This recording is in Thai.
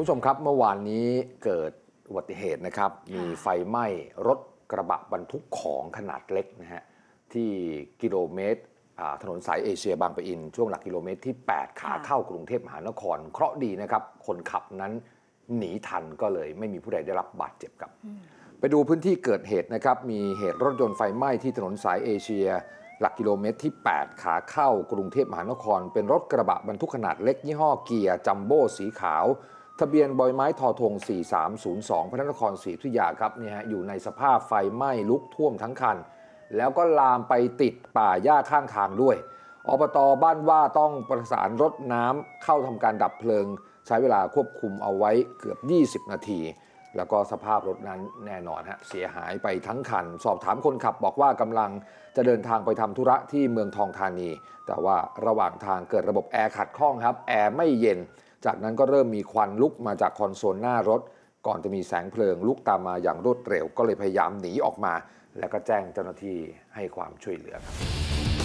ผู้ชมครับเมื่อวานนี้เกิดอุบัติเหตุนะครับ มีไฟไหม้รถกระบะบรรทุกของขนาดเล็กนะฮะที่กิโลเมตรถนนสายเอเชียบางปะอิน ช่วงหลักกิโลเมตรที่ 8 ขาเข้ากรุงเทพมหานคร เคราะห์ดีนะครับ คนขับนั้นหนีทันก็เลยไม่มีผู้ใดได้รับบาดเจ็บครับไปดูพื้นที่เกิดเหตุนะครับ มีเหตุรถยนต์ไฟไหม้ที่ถนนสายเอเชีย หลักกิโลเมตรที่ 8 ขาเข้ากรุงเทพมหานคร เป็นรถกระบะบรรทุกขนาดเล็กยี่ห้อเกียร์จัมโบ้สีขาว ทะเบียนบอยไม้ทอทง4302 พระนครศรีอยุธยาครับเนี่ยฮะอยู่ในสภาพไฟไหม้ลุกท่วมทั้งคัน แล้วก็ลามไปติดป่าหญ้าข้างทางด้วยอบตบ้านว่าต้องประสานรถน้ำเข้าทำการดับเพลิง ใช้เวลาควบคุมเอาไว้เกือบ 20 นาที แล้วก็สภาพรถนั้นแน่นอนฮะเสียหายไปทั้งคัน สอบถามคนขับบอกว่ากำลังจะเดินทางไปทำธุระที่เมืองทองธานี แต่ว่าระหว่างทางเกิดระบบแอร์ขัดข้องครับแอร์ไม่เย็น จากนั้นก็เริ่มมีควันลุกมาจากคอนโซลหน้ารถ ก่อนจะมีแสงเพลิงลุกตามมาอย่างรวดเร็ว ก็เลยพยายามหนีออกมา แล้วก็แจ้งเจ้าหน้าที่ให้ความช่วยเหลือครับ